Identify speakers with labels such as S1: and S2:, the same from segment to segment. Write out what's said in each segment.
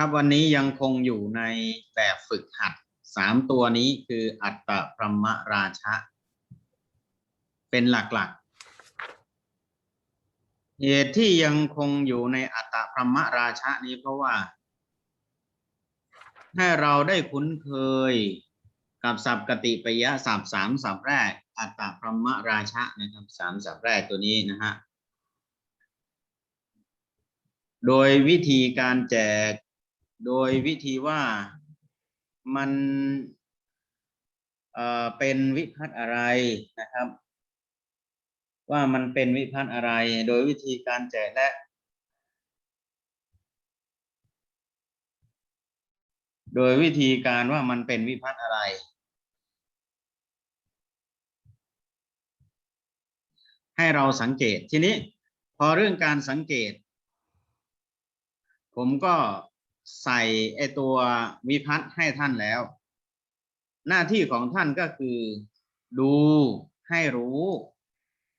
S1: ครับวันนี้ยังคงอยู่ในแบบฝึกหัดสามตัวนี้คืออัตตพรหมราชะ เป็นหลักๆ เหตุที่ยังคงอยู่ในอัตตพรหมราชะนี้เพราะว่า ให้เราได้คุ้นเคยกับศัพท์กติปยะศัพท์สามศัพท์แรก อัตตพรหมราชะนะครับสามศัพท์แรกตัวนี้นะฮะโดยวิธีการแจก โดยวิธีว่ามันเป็นวิพัฒน์อะไรนะครับ ว่ามันเป็นวิพัฒน์อะไร โดยวิธีการแจกและโดยวิธีการว่ามันเป็นวิพัฒน์อะไร ให้เราสังเกตทีนี้ พอเรื่องการสังเกต ผมก็ ใส่ไอตัววิพัฒน์ให้ท่านแล้ว หน้าที่ของท่านก็คือ ดูให้รู้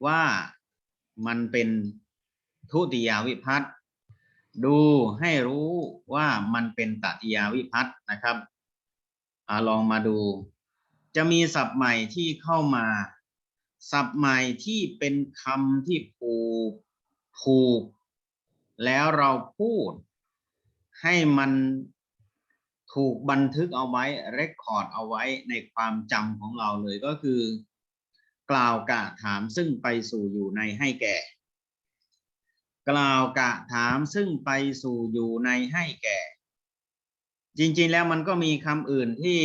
S1: ว่ามันเป็นทุติยาวิพัฒน์ดูให้รู้ว่ามันเป็นตติยาวิพัฒน์นะครับอลองมาดู จะมีศัพท์ใหม่ที่เข้ามา ศัพท์ใหม่ที่เป็นคำที่ผูกผูก แล้วเราพูด ให้มันถูกบันทึกเอาไว้เรคคอร์ดเอาไว้ในความจำของเราเลยก็คือ กล่าวกะถามซึ่งไปสู่อยู่ในให้แก่ กล่าวกะถามซึ่งไปสู่อยู่ในให้แก่ จริงๆแล้วมันก็มีคำอื่นที่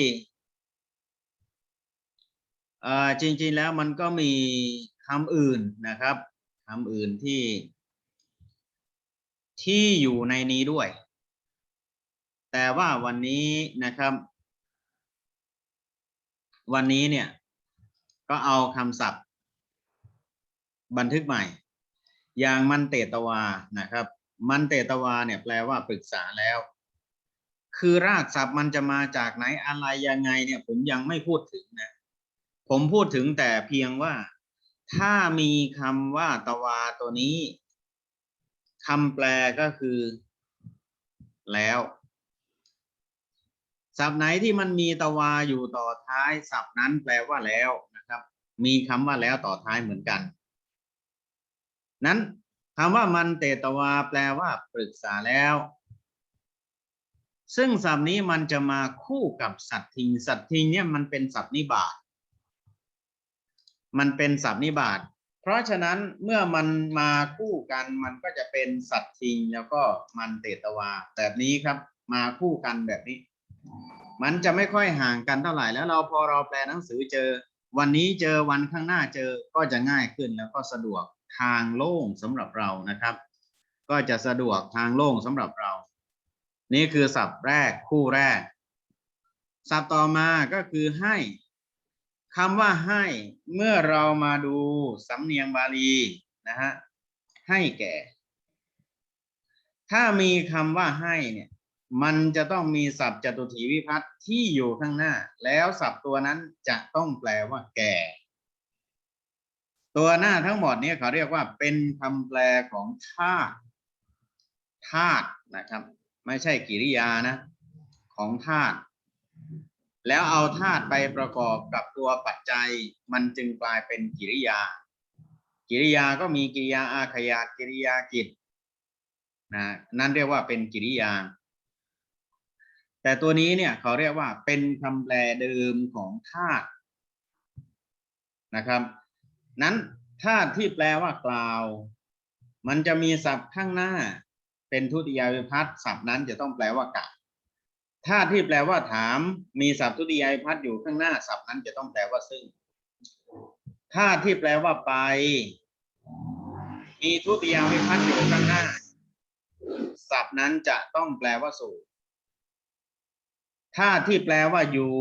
S1: จริงๆแล้วมันก็มีคำอื่นนะครับคำอื่นที่ที่อยู่ในนี้ด้วย แต่ว่าวันนี้นะครับ วันนี้เนี่ย ก็เอาคำศัพท์ บันทึกใหม่ อย่างมันเตตวานะครับ มันเตตวาเนี่ยแปลว่าปรึกษาแล้ว คือรากศัพท์มันจะมาจากไหนอะไรยังไงเนี่ย ผมยังไม่พูดถึงนะผมพูดถึงแต่เพียงว่า ถ้ามีคำว่าตวาตัวนี้คำแปลก็คือ แล้ว ศัพท์ไหนที่มันมีตวาอยู่ต่อท้ายศัพท์นั้นแปลว่าแล้วนะครับ มีคำว่าแล้วต่อท้ายเหมือนกัน นั้นคำว่ามันเตตวาแปลว่าปรึกษาแล้ว ซึ่งศัพท์นี้มันจะมาคู่กับสัตทิงสัตทิงเนี่ยมันเป็นศัพท์นิบาตมันเป็นศัพท์นิบาตเพราะฉะนั้นเมื่อมันมาคู่กันมันก็จะเป็นสัตทิงแล้วก็มันเตตวาแบบนี้ครับ มาคู่กันแบบนี้ มันจะไม่ค่อยห่างกันเท่าไหร่แล้วเราพอเราแปลหนังสือเจอ วันนี้เจอวันข้างหน้าเจอก็จะง่ายขึ้นแล้วก็สะดวกทางโล่งสำหรับเรานะครับ ก็จะสะดวกทางโล่งสำหรับเรา นี่คือศัพท์แรกคู่แรก ศัพท์ต่อมาก็คือให้คำว่าให้เมื่อเรามาดูสำเนียงบาลีนะฮะให้แก่ ถ้ามีคำว่าให้เนี่ย มันจะต้องมีศัพท์จตุถีวิพัฒน์ที่อยู่ข้างหน้า แล้วศัพท์ตัวนั้นจะต้องแปลว่าแก่ ตัวหน้าทั้งหมดนี่ยเขาเรียกว่าเป็นคำแปลของธาตุธาตุนะครับ ไม่ใช่กิริยานะ ของธาตุแล้วเอาธาตุไปประกอบกับตัวปัจจัย มันจึงกลายเป็นกิริยา กิริยาก็มีกิริยาอาขยากิริยากิจนะนั่นเรียกว่าเป็นกิริยา แต่ตัวนี้เนี่ยเขาเรียกว่าเป็นคำแปลเดิมของธาตุนะครับ นั้นธาตุที่แปลว่ากล่าว มันจะมีศัพท์ข้างหน้า เป็นทุติยาวิพัฒน์ศัพท์นั้นจะต้องแปลว่ากะธาตุที่แปลว่าถาม มีศัพท์ทุติยาวิพัฒน์อยู่ข้างหน้าศัพท์นั้นจะต้องแปลว่าซึ่งธาตุที่แปลว่าไป มีทุติยาวิพัฒน์อยู่ข้างหน้าศัพท์นั้นจะต้องแปลว่าสู่ ธาที่แปลว่าอยู่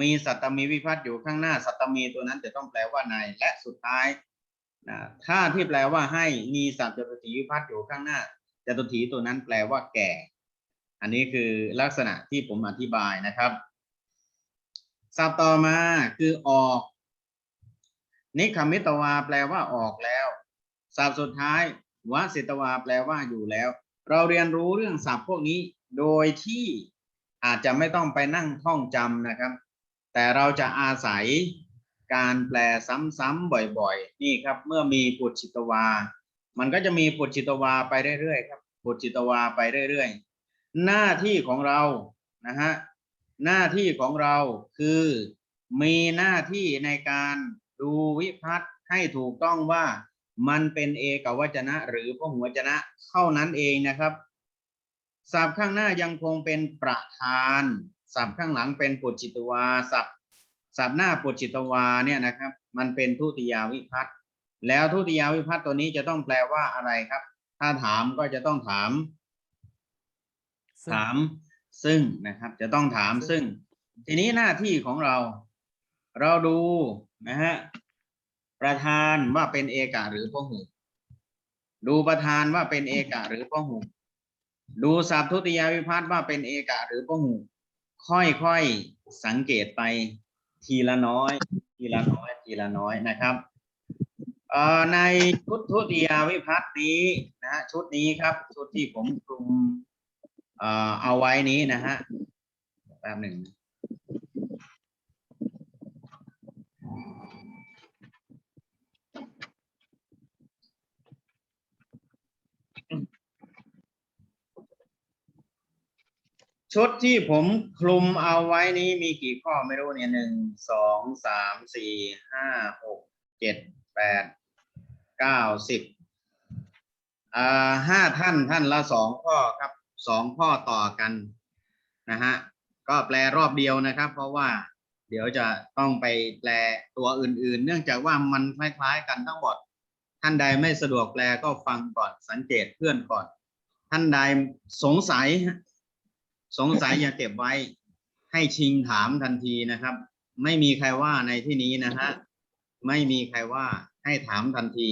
S1: มีสัตตมีวิพัฒน์อยู่ข้างหน้าสัตตมีตัวนั้นจะต้องแปลว่าในและสุดท้ายนะธาที่แปลว่าให้มีสัตจตุถีวิพัฒน์อยู่ข้างหน้าจตุถีตัวนั้นแปลว่าแก่ อันนี้คือลักษณะที่ผมอธิบายนะครับศัพท์ต่อมาคือออก นิคมิตวาแปลว่าออกแล้วศัพท์สุดท้ายวสิตวาแปลว่าอยู่แล้ว เราเรียนรู้เรื่องศัพท์พวกนี้โดยที่ อาจจะไม่ต้องไปนั่งท่องจำนะครับ แต่เราจะอาศัยการแปลซ้ำๆบ่อยๆ นี่ครับ เมื่อมีปุจจิตวา มันก็จะมีปุจจิตวาไปเรื่อยๆครับปุจจิตวาไปเรื่อยๆ หน้าที่ของเรานะฮะหน้าที่ของเราคือมีหน้าที่ในการดูวิพัฒน์ให้ถูกต้องว่ามันเป็นเอกวจนะ หรือพหุวจนะเท่านั้นเองนะครับ ศัพท์ข้างหน้ายังคงเป็นประธานศัพท์ข้างหลังเป็นปุจจิตวาศัพท์ศัพท์หน้าปุจจิตวาเนี่ยนะครับ มันเป็นทุติยาวิพัฒน์แล้วทุติยาวิพัฒน์ตัวนี้จะต้องแปลว่าอะไรครับ ถ้าถามก็จะต้องถาม
S2: ซึ่ง
S1: ถามซึ่งนะครับ จะต้องถามซึ่ง ทีนี้หน้าที่ของเรา เราดูนะฮะประธานว่าเป็นเอกะหรือพหุดูประธานว่าเป็นเอกะหรือพหุ ดูศัพทุติยวิพัฒน์ว่าเป็นเอกะหรือพหุค่อยๆสังเกตไปทีละน้อย ทีละน้อยทีละน้อยนะครับในชุดทุติยวิพัฒน์นี้นะฮะชุดนี้ครับ ชุดที่ผมคลุมเอ่อเอาไว้นี้นะฮะแป๊บหนึ่ง ชุดที่ผมคลุมเอาไว้นี้มีกี่ข้อไม่รู้เนี่ยหนึ่งสองสามสี่ห้าหกเจ็ดแปดเก้าสิบอ่าห้าท่านท่านละสองข้อครับสองข้อต่อกันนะฮะก็แปลรอบเดียวนะครับ เพราะว่าเดี๋ยวจะต้องไปแปลตัวอื่น ๆ เนื่องจากว่ามันคล้าย ๆ กันทั้งหมด ท่านใดไม่สะดวกแปลก็ฟังก่อนสังเกตเพื่อนก่อน ท่านใดสงสัย สงสัยอย่าเก็บไว้ให้ชิงถามทันทีนะครับ ไม่มีใครว่าในที่นี้นะฮะไม่มีใครว่าให้ถามทันที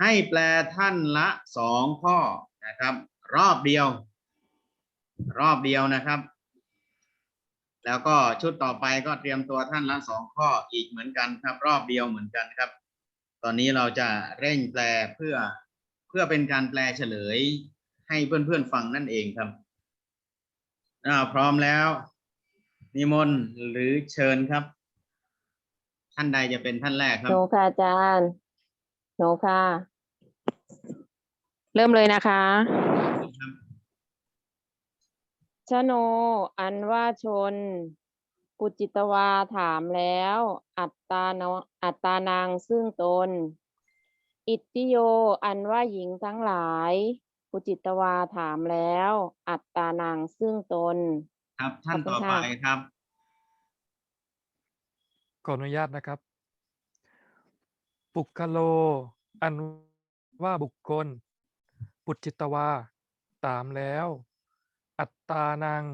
S1: ให้แปลท่านละสองข้อนะครับ รอบเดียว รอบเดียวนะครับ แล้วก็ชุดต่อไปก็เตรียมตัวท่านละสองข้ออีกเหมือนกันครับ รอบเดียวเหมือนกันครับ ตอนนี้เราจะเร่งแปลเพื่อเพื่อเป็นการแปลเฉลย ให้เพื่อนๆฟังนั่นเองครับ อ่าพร้อมแล้ว นิมนต์หรือเชิญครับ ท่านใดจะเป็นท่านแรกครับ
S3: หนูค่ะอาจารย์หนูค่ะ เริ่มเลยนะคะ ชโน อันว่าชน ปุจิตวาถามแล้ว อัตตานอัตตานางซึ่งตน อิตติโย อันว่าหญิงทั้งหลาย ปุจจิตวาถามแล้ว อัตตานางซึ่งตน
S1: ครับ ท่าน
S3: ขอบคุณ
S1: ต่อไป
S3: ค่ะ
S1: ครับ
S2: ขออนุญาตนะครับ ปุกคโล อันว่าบุคคล ปุจจิตวา ตามแล้ว อัตตานัง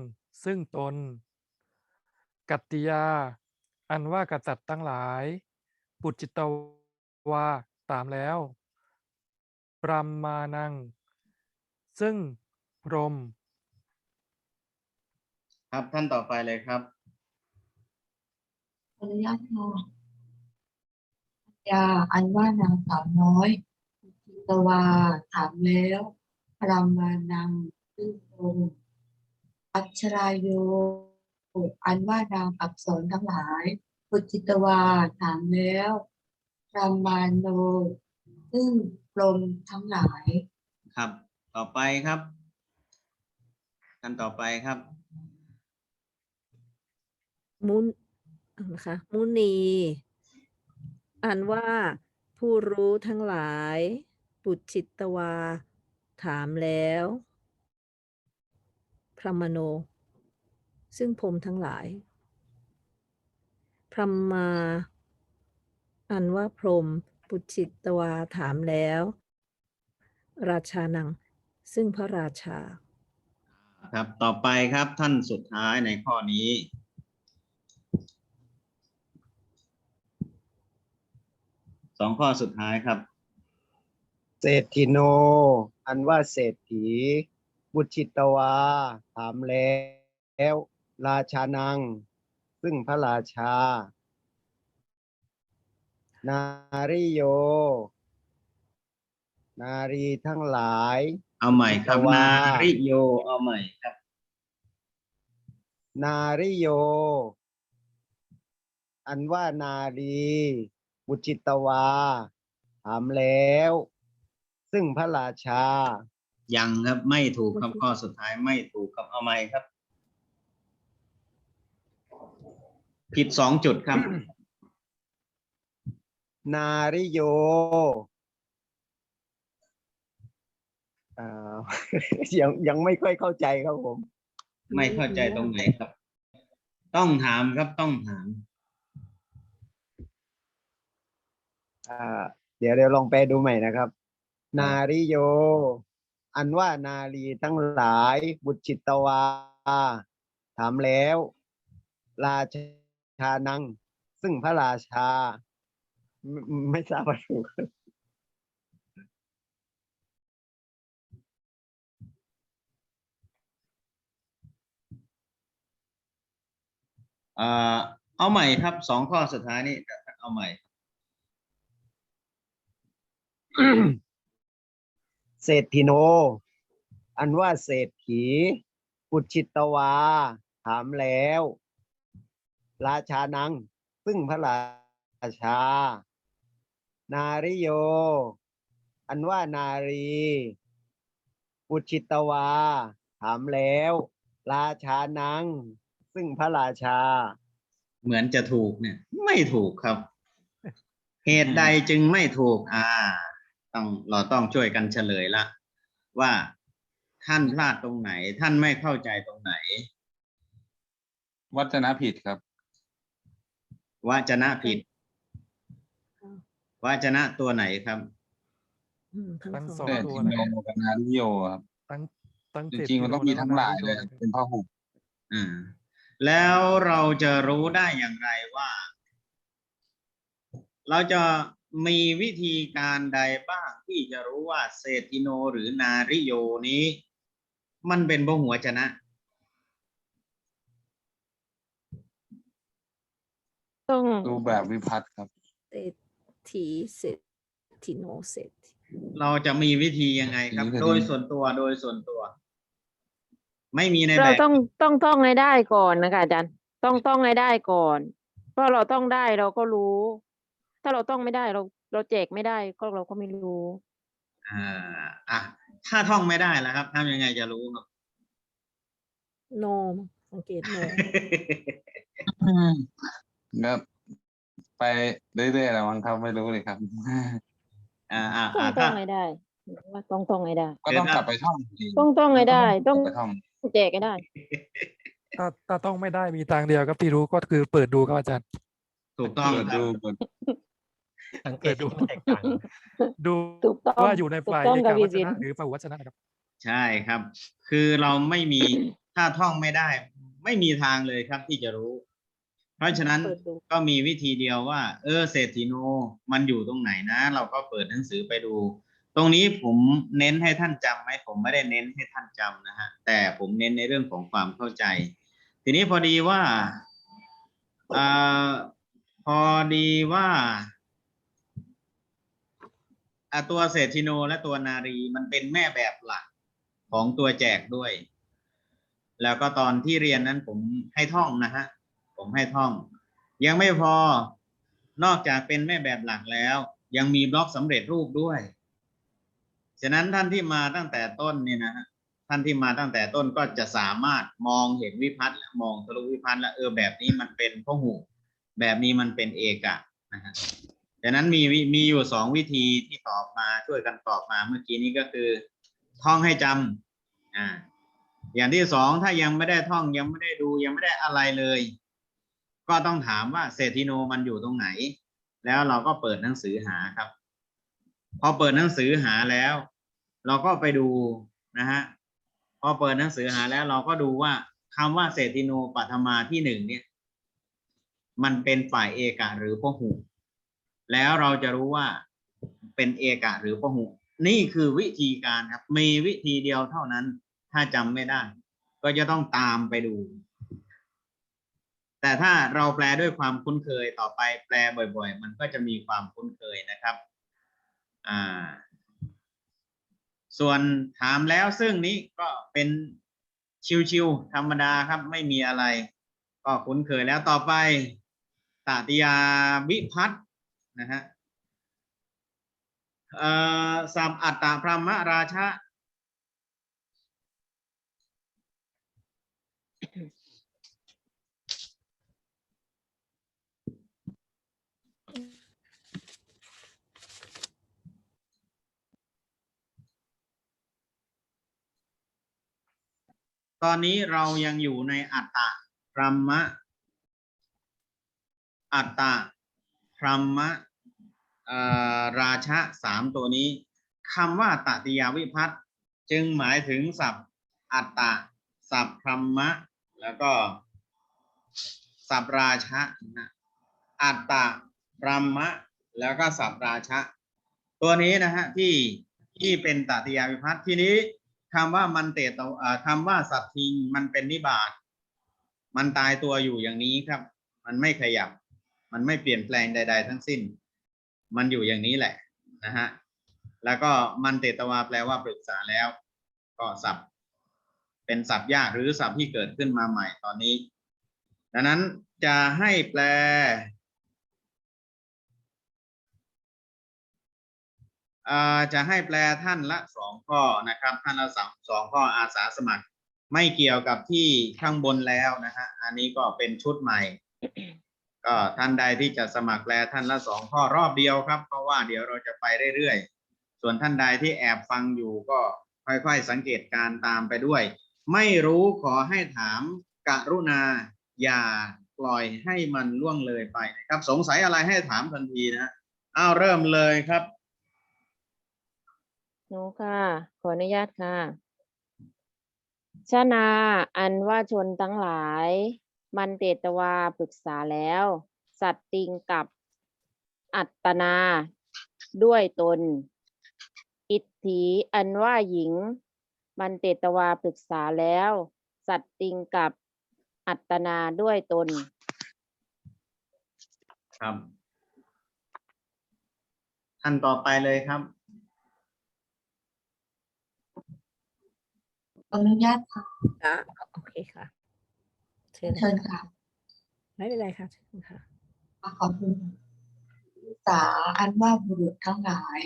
S2: ซึ่งตน กัตติยา อันว่ากษัตริย์ทั้งหลาย ปุจจิตวา ตามแล้วปรมมานัง ซึ่งพรหม
S1: ครับท่านต่อไปเลยครับ
S4: ขออนุญาตค่ะยาอันว่านางสาวน้อยจิตวาถามแล้วพรามานางซึ่งตรงอัชราโย อันว่านางอักษรทั้งหลายปุจิตวาถามแล้วพรามานโนซึ่งกลมทั้งหลาย
S1: ครับ ต่อไปครับท่านต่อไปครับ
S5: มุนนะคะมุนีอันว่าผู้รู้ทั้งหลาย ปุจจิตวา ถามแล้ว พระมโน ซึ่งพรมทั้งหลาย พรหมมาอันว่าพรมปุจจิตวาถามแล้ว ราชานัง ซึ่งพระราชา
S1: ครับ ต่อไปครับท่านสุดท้ายในข้อนี้ สองข้อสุดท้ายครับ
S6: เศรษฐิโน อันว่าเศรษฐี บุชิตวา ถามแล้ว ราชานัง ซึ่งพระราชา นาริโย นารีทั้งหลาย
S1: เอาใหม่ครับ
S6: แต่ว่า
S1: นาริโย เอาใหม่ครับ
S6: นาริโย อันว่านารีบุจิตวา ถามแล้ว ซึ่งพระราชา
S1: ยังครับไม่ถูกครับข้อสุดท้ายไม่ถูกครับเอาไหมครับ ผิดสองจุดครับ
S6: นาริโยอ่า ยังยังไม่ค่อยเข้าใจครับผม
S1: ไม่เข้าใจตรงไหนครับ ต้องถามครับต้องถาม
S6: อ่าเดี๋ยวเดี๋ยวลองแปลดูใหม่นะครับ นาริโย อันว่านารีทั้งหลายบุตรจิตวา ถามแล้ว ราชานัง ซึ่งพระราชา ไม่ไม่ทราบว่าถูก
S1: เอ่อเอาใหม่ครับสองข้อสุดท้ายนี้เอาใหม่
S6: เศรษฐิโน อันว่าเศรษฐีปุจจิตวา ถามแล้ว ราชานัง ซึ่งพระราชา นาริโย อันว่านารี ปุจจิตวา ถามแล้ว ราชานัง ซึ่งพระราชา
S1: เหมือนจะถูกเนี่ย ไม่ถูกครับ เหตุใดจึงไม่ถูก อ่า ต้องเราต้องช่วยกันเฉลยละ ว่าท่านพลาดตรงไหน ท่านไม่เข้าใจตรงไหน
S7: วัจนะผิดครับ
S1: วจนะผิดวจนะตัวไหนครับ
S5: อืมทั้ง
S2: ทั้ง
S5: ส
S2: ส
S5: อ
S2: องง
S7: แต่
S2: ตัว
S7: ทิ
S2: นะ
S7: โนกับนาริโยครับ
S2: ตั้งตั้ง
S7: จ
S2: เจ็ด
S7: ริงๆมันต้องมีทั้งหลายเลย
S2: กิ
S7: ครับ
S2: โนะ
S7: เป็นพหุ
S1: อ่า แล้วเราจะรู้ได้อย่างไรว่า เราจะมีวิธีการใดบ้างที่จะรู้ว่าเศรษฐิโนหรือนาริโยนี้ มันเป็นพหัวจนะ
S3: ต้อง
S7: ดูแบบวิพัฒน์ครับ
S5: เศรษฐีเศรษฐิโนเศรษฐี
S1: เราจะมีวิธียังไงครับ
S7: นี่ก็ดี
S1: โดยส่วนตัวโดยส่วนตัว ไม่มีในแบ
S3: เรา
S1: บ
S3: ต้องต้องท่องให้ได้ก่อนนะคะอาจารย์ต้องต้องให้ได้ก่อน เพราะเราต้องได้เราก็รู้ ถ้าเราต้องไม่ได้เราเราแจกไม่ได้ก็เราก็ไม่รู้
S1: อ่าอะถ้าท่องไม่ได้แล้วครับทำยังไงจะรู้ครับ
S5: โนสังเกตโน
S7: ก็ไปเรื่อยๆแล้วมั้งครับไม่รู้เลยครับ
S1: อ่าอ่า
S3: ต้อง
S1: อ่า
S3: ต้
S1: ถ้า
S3: องให้ได้ว่าต้องต้องให้ได้
S7: ก็ต้องกลับไปท่องอีก
S3: ต้องต้องให้ได้ ต้อง
S7: ไปท่อง
S3: แจกให้ได้
S2: ถ้าถ้าต้องไม่ได้มีทางเดียวครับที่รู้ก็คือเปิดดูครับอาจารย์
S1: ถูกต้อง
S7: เปิด
S1: ครับ
S7: ดูเปิด
S8: สังเกตดูมันแตกต่าง
S2: ดู
S3: ถูกต้อง
S2: ว่าอยู่ใน
S3: ถูก
S2: ฝ่าย
S3: ต้อง
S2: เอก
S3: กับ
S2: วั
S3: วิ
S2: จ
S3: จิต
S2: นะ
S3: ร
S2: หรือพหุวจนะนะครับ
S1: ใช่ครับ คือเราไม่มี ถ้าท่องไม่ได้ ไม่มีทางเลยครับที่จะรู้ เพราะฉะนั้น
S3: เปิดดู
S1: ก็มีวิธีเดียวว่า เออเศรษฐีโน มันอยู่ตรงไหนนะ เราก็เปิดหนังสือไปดู ตรงนี้ผมเน้นให้ท่านจำไหมผมไม่ได้เน้นให้ท่านจำนะฮะแต่ผมเน้นในเรื่องของความเข้าใจ ทีนี้พอดีว่าอพอดีว่าตัวเศรษฐิโนและตัวนารีมันเป็นแม่แบบหลักของตัวแจกด้วย แล้วก็ตอนที่เรียนนั้นผมให้ท่องนะฮะผมให้ท่อง ยังไม่พอนอกจากเป็นแม่แบบหลักแล้ว ยังมีบล็อกสำเร็จรูปด้วย ฉะนั้นท่านที่มาตั้งแต่ต้นนี่นะฮะท่านที่มาตั้งแต่ต้นก็จะสามารถมองเห็นวิพัฒน์และมองทะลุวิพัฒน์แล้วเออแบบนี้มันเป็นพหูแบบนี้มันเป็นเอกะนะฮะฉะนั้นมีมีอยู่สองวิธีที่ตอบมาช่วยกันตอบมาเมื่อกี้นี้ก็คือ ท่องให้จำอ่าอย่างที่สองถ้ายังไม่ได้ท่องยังไม่ได้ดูยังไม่ได้อะไรเลย ก็ต้องถามว่าเศรษฐิโนมันอยู่ตรงไหน แล้วเราก็เปิดหนังสือหาครับ พอเปิดหนังสือหาแล้ว เราก็ไปดูนะฮะพอเปิดหนังสือหาแล้วเราก็ดูว่าคำว่าเศรษฐิโนปัทมาที่หนึ่งเนี่ย มันเป็นฝ่ายเอกะหรือพหูแล้วเราจะรู้ว่าเป็นเอกะหรือพหูนี่คือวิธีการครับ มีวิธีเดียวเท่านั้น ถ้าจำไม่ได้ ก็จะต้องตามไปดู แต่ถ้าเราแปลด้วยความคุ้นเคยต่อไปแปลบ่อย ๆ มันก็จะมีความคุ้นเคยนะครับ อ่า ส่วนถามแล้วซึ่งนี้ก็เป็นชิวๆธรรมดาครับไม่มีอะไร ก็คุ้นเคยแล้วต่อไปตาติยาวิพัฒนะฮะเอ่อสัมอัตตาพรหมราชะ ตอนนี้เรายังอยู่ในอัตตะพรหมะ อัตตะพรหมะราชะสามตัวนี้คำว่าตติยาวิพัตน์จึงหมายถึงศัพท์อัตตะศัพท์พรหมะ แล้วก็ศัพท์ราชะนะอัตตะพรหมะ แล้วก็ศัพท์ราชะ ตัวนี้นะฮะที่ที่เป็นตติยาวิพัตน์ทีนี้ คำว่ามันเตตวเอ่อคำว่าสัตทิงมันเป็นนิบาตมันตายตัวอยู่อย่างนี้ครับ มันไม่ขยับ มันไม่เปลี่ยนแปลงใด ๆ ทั้งสิ้น มันอยู่อย่างนี้แหละนะฮะแล้วก็มันเตตวาแปลว่าปรึกษาแล้ว ก็ศัพท์เป็นศัพท์ยากหรือศัพท์ที่เกิดขึ้นมาใหม่ตอนนี้ ดังนั้นจะให้แปล จะให้แปลท่านละสองข้อนะครับ ท่านละสองสองข้ออาสาสมัคร ไม่เกี่ยวกับที่ข้างบนแล้วนะฮะอันนี้ก็เป็นชุดใหม่ ก็ท่านใดที่จะสมัครแปลท่านละสองข้อรอบเดียวครับ เพราะว่าเดี๋ยวเราจะไปเรื่อยๆ ส่วนท่านใดที่แอบฟังอยู่ก็ค่อยๆ สังเกตการตามไปด้วย ไม่รู้ขอให้ถามกรุณาอย่าปล่อยให้มันล่วงเลยไปนะครับ สงสัยอะไรให้ถามทันทีนะอ้าวเริ่มเลยครับ
S3: หนูค่ะ ขออนุญาตค่ะ ชนาอันว่าชนทั้งหลาย มันเตตวาปรึกษาแล้ว สัตติงกับอัตนา ด้วยตน อิทธิอันว่าหญิง มันเตตวาปรึกษาแล้ว สัตติงกับอัตนาด้วยตน
S1: ครับท่านต่อไปเลยครับ
S4: ออนุญาตค่ะ
S5: ค่ะโอเคค่ะเชิญ
S4: เชิญค่ะ
S5: ไม่เป็นไรค่ะเชิญค่ะ
S4: ขอบคุณสาอันว่าบุรุษทั้งหลาย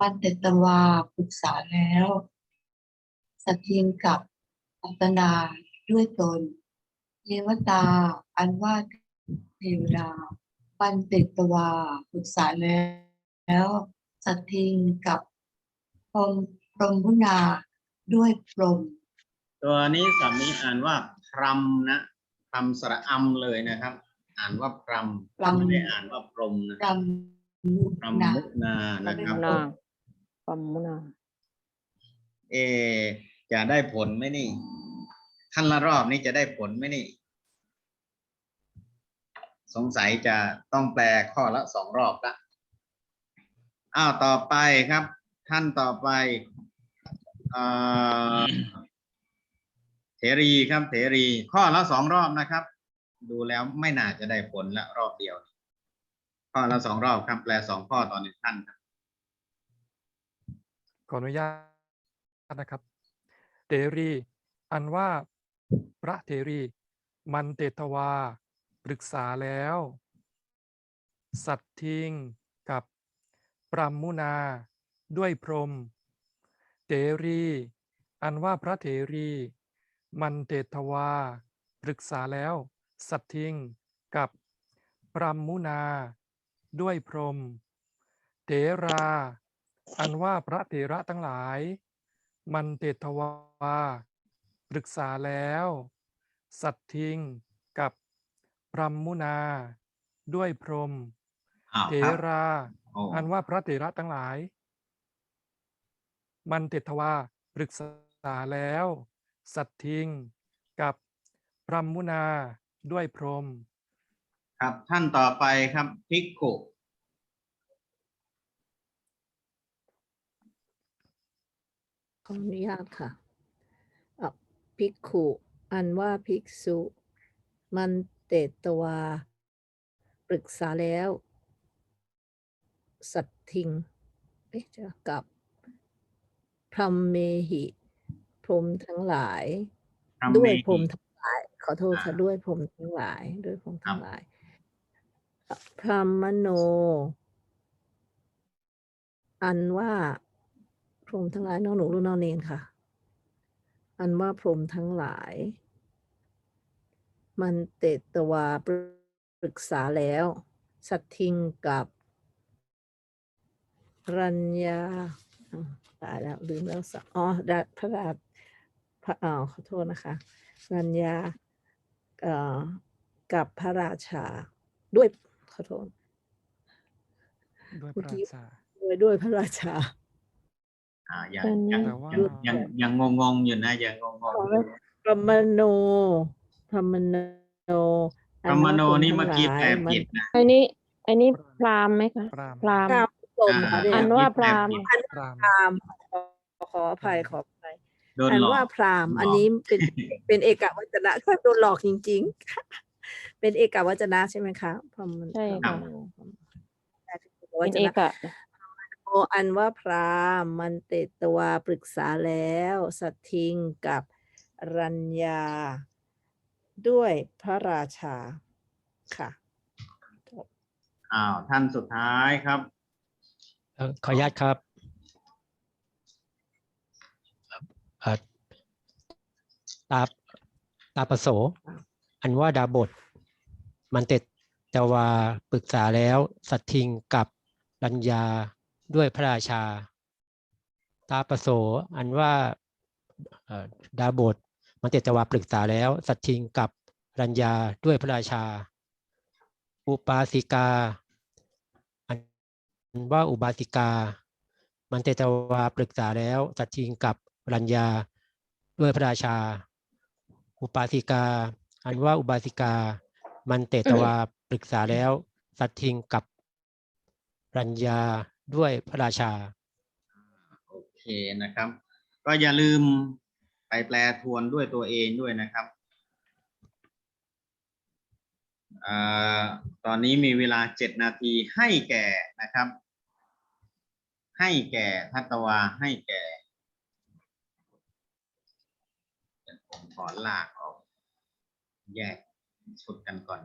S4: มันเตตวาปรึกษาแล้วสตทิงกับอัตนาด้วยตนเทวตา อันว่าเทวดาปันเตตวาปรึกษาแล้ว สัตทิงกับพรหมพรหมพุนา ด้วยพรหม
S1: ตัวนี้สำนี้อ่านว่าพรมนะพรมสระอำเลยนะครับ อ่านว่าพรมไม่ได้อ่านว่าพรหมนะ
S4: พรหมมุ
S1: พรหม
S4: นา
S1: มุนานะครับ
S3: นาปัมมุนา
S1: เอะจะได้ผลไหมนี่ขั้นละรอบนี้จะได้ผลไหมนี่ สงสัยจะต้องแปลข้อละสองรอบละอ้าวต่อไปครับ ท่านต่อไป เอ่อเถรีครับเถรี ข้อละสองรอบนะครับ ดูแล้วไม่น่าจะได้ผลละรอบเดียว ข้อละสองรอบครับ แปลสองข้อต่อหนึ่งท่านครับ
S2: ขออนุญาตนะครับเตรี อันว่าพระเทรี มันเตตวา ปรึกษาแล้ว สัตทิงกับปรัมมุนาด้วยพรหม เตรี อันว่าพระเทรี มันเตตวา ปรึกษาแล้ว สัตทิง กับ ปรัมมุนา ด้วยพรหมเถรา อันว่าพระเถระทั้งหลาย มันเตตวา ปรึกษาแล้ว สัตทิง กับพรหมมุนา ด้วยพรหม
S1: อ้าว
S2: เถ
S1: ครับ
S2: รา
S1: โอ้
S2: อันว่าพระเถระทั้งหลาย มันเตตวาปรึกษาแล้ว สัตทิง กับพรหมมุนาด้วยพรหม
S1: ครับท่านต่อไปครับภิกขุ
S5: ขออนุญาตค่ะอะภิกขุ อันว่าภิกษุ มันเตตวา ปรึกษาแล้ว สัตทิงเอ๊ะจะกับพ รหมเมหิ พรหมทั้งหลาย
S1: พรหม
S5: ด้วย
S1: เม
S5: พรหม
S1: หิ
S5: ทั้งหลาย ขอโทษค่ะ
S1: อ่า
S5: ด้วยพรหมทั้งหลาย ด้วยพรหม
S1: ครั
S5: ทั้
S1: บ
S5: งหลาย พรหมโน อันว่าพรหมทั้งหลายนอหนูหรือนอเนนค่ะ อันว่าพรหมทั้งหลาย มันเตตวาปรึกษาแล้ว สัตทิงกับรัญญาอ้าว ตายแล้วลืมแล้วสักอ๋อดาพระราชพระอ๋อขอโทษนะคะรัญญาเอ่อกับพระราชาด้วยขอโทษ
S2: ด้วยพ
S5: เมื่อ
S2: ระ
S5: กี้
S2: ราชา
S5: ด้วยด้วยพระราชา
S1: อ่ายัง
S3: ตอนนี้
S1: ยัง
S2: แต่ว่า
S1: ยังยังยังงงงๆอยู่นะยังงงงๆอยู่
S5: พรหมโนพรหมโน
S1: พรหมโน
S5: อัว่า
S1: นี่
S5: พร
S1: เมื่อ
S5: ทั้ง
S1: กี้
S5: หลา
S1: แปล
S5: ย
S1: ผิดนะ
S3: อันนี้อันนี้พราหมณ์ไหมคะ
S2: พราหม ณ์
S3: พราหมณ์
S5: กรามพรหมค่ะ
S1: อ่า
S5: เนี่ย
S3: อันว่า
S1: เมื่อกี้
S3: พราหมณ์
S1: แปลผิด
S2: พราหมณ์
S5: พราหมณ์ขอขออภัยขออภัย
S1: โดน
S5: อัน
S1: หลอก
S5: ว่าพราหมณ์
S1: หลอก
S5: อันนี้เป็นเป็นเอกวจนะก็โดนหลอกจริง ๆ เป็นเอกวจนะใช่ไหมคะพรหม
S3: ใช่
S5: พร
S3: ค่ะ
S5: หมโนพรหมเอกว
S3: เป็น
S5: จ
S3: เอ
S5: นะ
S3: กะ
S5: โออันว่าพราหมณ์มันเตตวาปรึกษาแล้วสัตทิงกับรัญญา ด้วยพระราชาค่ะ
S1: อ้าวท่านสุดท้ายครับ
S8: เอ่อ ขออนุญาตครับเอ่อตาตาประโส อันว่าดาบท มันเต็ดจาวาปรึกษาแล้ว สัตทิงกับรัญญาด้วยพระราชา ตาประโส อันว่าเอ่อดาบท มันเต็ดจาวาปรึกษาแล้ว สัตทิงกับรัญญาด้วยพระราชา อุปาสิกาอัน ว่าอุบาสิกา มันเตตวาปรึกษาแล้วสัตทิงกับรัญญาด้วยพระราชา อุปาสิกา อันว่าอุบาสิกา มันเตตวาปรึกษาแล้ว สัตทิงกับรัญญาด้วยพระราชา
S1: โอเคนะครับ ก็อย่าลืมไปแปลทวนด้วยตัวเองด้วยนะครับอา ตอนนี้มีเวลาเจ็ดนาทีให้แก่นะครับ ให้แก่ทัตวาให้แก่ผมขอลากออก แยกชุดกันก่อน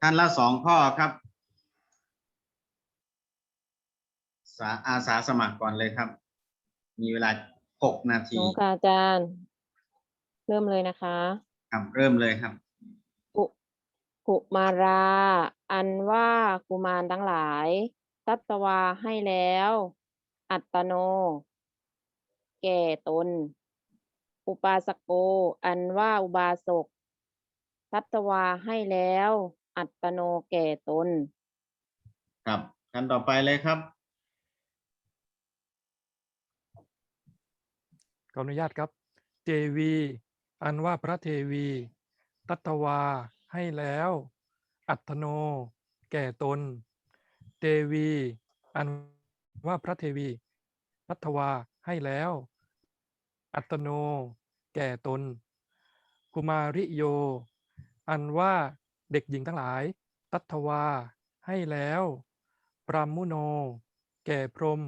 S1: ท่านละสองข้อครับ อาสาสมัครก่อนเลยครับ มีเวลา หกนา
S3: ห
S1: ที
S3: นูค่ะอาจารย์ เริ่มเลยนะคะ
S1: ครับเริ่มเลยครับ
S3: กุกุมารา อันว่ากุมารทั้งหลาย ตัตวาให้แล้ว อัตโน แก่ตน อุปาสโก อันว่าอุบาสกตัตวาให้แล้ว อัตโนแก่ตน
S1: ครับท่านต่อไปเลยครับ
S2: ขออนุญาตครับ เทวี อันว่าพระเทวี ตัตวาให้แล้ว อัตโน แก่ตน เทวี อันว่าพระเทวีตัตวาให้แล้ว อัตโน แก่ตน กุมาริโย อันว่าเด็กหญิงทั้งหลาย ตัตวาให้แล้ว ปรามุโน แก่พรม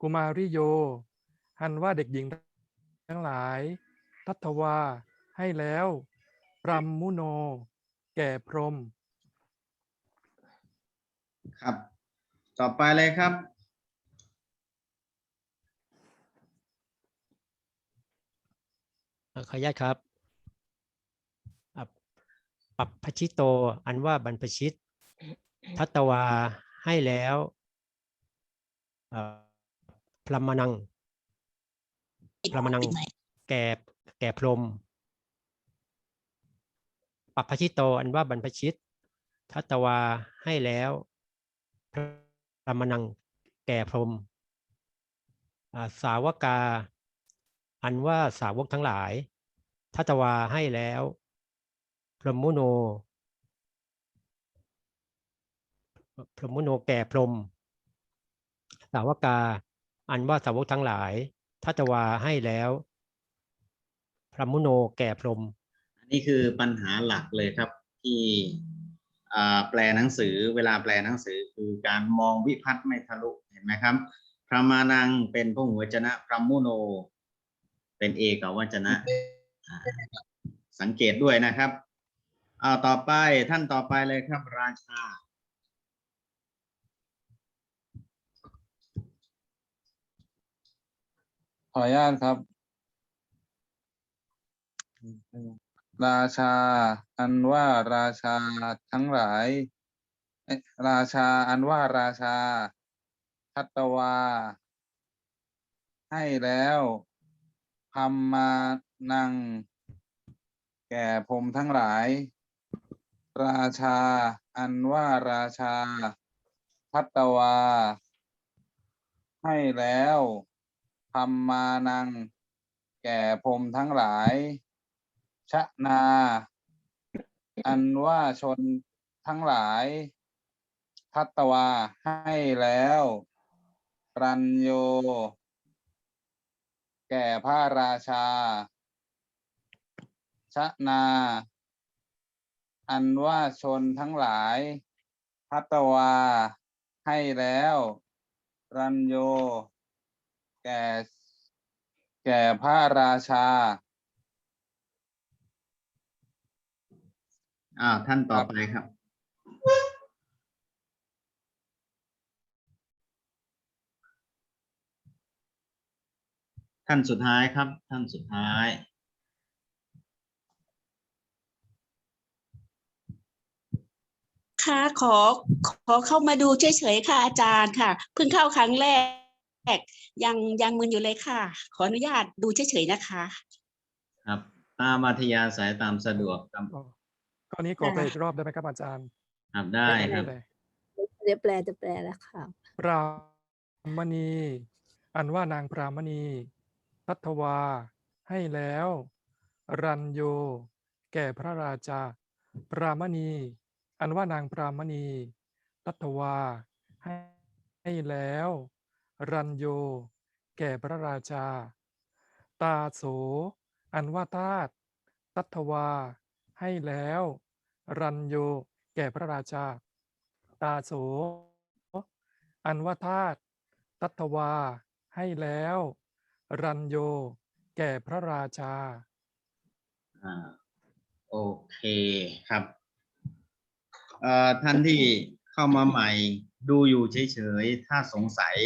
S2: กุมาริโยอันว่าเด็กหญิง ทั้งหลาย ทัตวาให้แล้วปรามมุโน แก่พรหม
S1: ครับ ต่อไปเลยครับ
S8: เอ่อขออนุญาตครับอะปัปพชิโต อันว่าบรรพชิต ทัตวาให้แล้วเอ่อพรหมนัง พรหมนังแก่แก่พรหมปัปพชิโตอันว่าบรรพชิต ทัตวาให้แล้วพรหมนังแก่พรหมอ่าสาวกา อันว่าสาวกทั้งหลาย ทัตวาให้แล้วพรหมุโนพรหมุโนแก่พรหมสาวกา อันว่าสาวกทั้งหลาย ทัตวาให้แล้ว พรหมุโนแก่พรหม
S1: อันนี้คือปัญหาหลักเลยครับที่แปลหนังสือเวลาแปลหนังสือคือการมองวิพัฒน์ไม่ทะลุเห็นไหมครับ พระมานังเป็นพหุวจนะ พระมุโน เป็นเอกวจนะ สังเกตด้วยนะครับเอาต่อไปท่านต่อไปเลยครับราชา
S7: ออนุญาตครับ ราชา อันว่าราชาทั้งหลาย ราชาอันว่าราชาทัตตวา ให้แล้วพัมมานัง แก่พรหมทั้งหลาย ราชา อันว่าราชาพัตตวา ให้แล้ว พัมานัง แก่พรมทั้งหลาย ชะนา อันว่าชนทั้งหลายพัตตวาให้แล้วรัญโย แก่พระราชา ชะนา อันว่าชนทั้งหลายพัตตวาให้แล้ว รัญโย แก่ แก่พระราชา
S1: อ้าวท่านต่อไปครับ ท่านสุดท้ายครับ ท่านสุดท้าย
S9: ค่ะขอขอเข้ามาดูเฉยๆค่ะอาจารย์ค่ะ เพิ่งเข้าครั้งแรก ยังยังมึนอยู่เลยค่ะ ขออนุญาตดูเฉยๆนะคะ
S1: ครับตามอัธยาศัยตามสะดวกครับ
S2: อ๋อข้อนี้ขอไปอีกรอบได้ไหมครับอาจารย์
S1: ครับได้ครับ
S2: เลย
S5: เดี๋ยวแปลจะแปลแล้วค่ะ
S2: พรามณี อันว่านางพรามณีทัตวา ให้แล้ว รัญโย แก่พระราชา พรามณี อันว่านางพรามณีทัตวาให้ให้แล้ว รัญโย แก่พระราชา ตาโส อันว่าทาตตัทวา ให้แล้ว รัญโย แก่พระราชา ตาโส อันว่าทาตตัทวา ให้แล้ว รัญโย แก่พระราชา
S1: อ่าโอเคครับท่านที่เข้ามาใหม่ดูอยู่เฉยๆ ถ้าสงสัย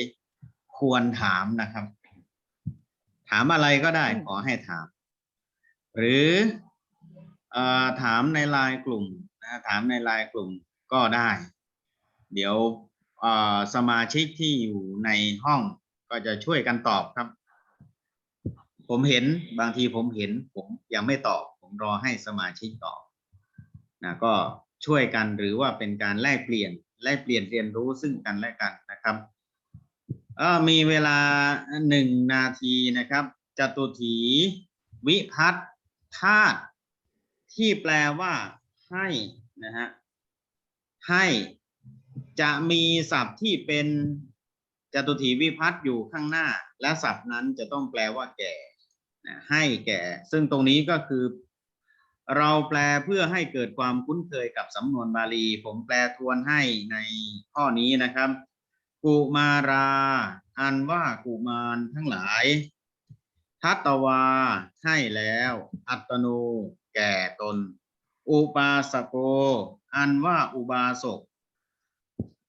S1: ควรถามนะครับ ถามอะไรก็ได้ขอให้ถาม หรือเอ่อถามในไลน์กลุ่มนะถามในไลน์กลุ่มก็ได้ เดี๋ยวเอ่อสมาชิกที่อยู่ในห้องก็จะช่วยกันตอบครับ ผมเห็นบางทีผมเห็น ผมยังไม่ตอบ ผมรอให้สมาชิกตอบนะก็ช่วยกันหรือว่าเป็นการแลกเปลี่ยนแลกเปลี่ยนเรียนรู้ซึ่งกันและกันนะครับ มีเวลาหนึ่งนาทีนะครับจตุถีวิพัฒธาตุที่แปลว่าให้นะฮะให้จะมีศัพท์ที่เป็นจตุถีวิพัฒน์อยู่ข้างหน้า และศัพท์นั้นจะต้องแปลว่าแก่นะให้แก่ ซึ่งตรงนี้ก็คือ เราแปลเพื่อให้เกิดความคุ้นเคยกับสำนวนบาลี ผมแปลทวนให้ในข้อนี้นะครับ กุมารา อันว่ากุมารทั้งหลาย ทัตตวาให้แล้ว อัตโนแก่ตน อุปาสโก อันว่าอุบาสก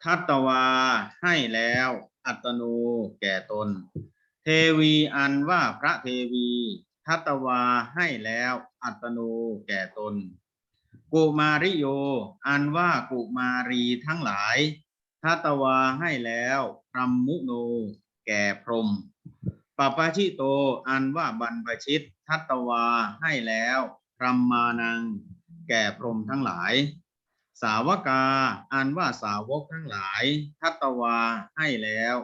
S1: ทัตตวาให้แล้ว อัตโนแก่ตน เทวีอันว่าพระเทวี ทัตวาให้แล้ว อัตโนแก่ตน กุมาริโย อันว่ากุมารีทั้งหลาย ทัตวาให้แล้วพรหมมุโน แก่พรหมปปาชิโต อันว่าบรรพชิต ทัตวาให้แล้วพรหมมานัง แก่พรหมทั้งหลาย สาวกา อันว่าสาวกทั้งหลาย ทัตวาให้แล้ว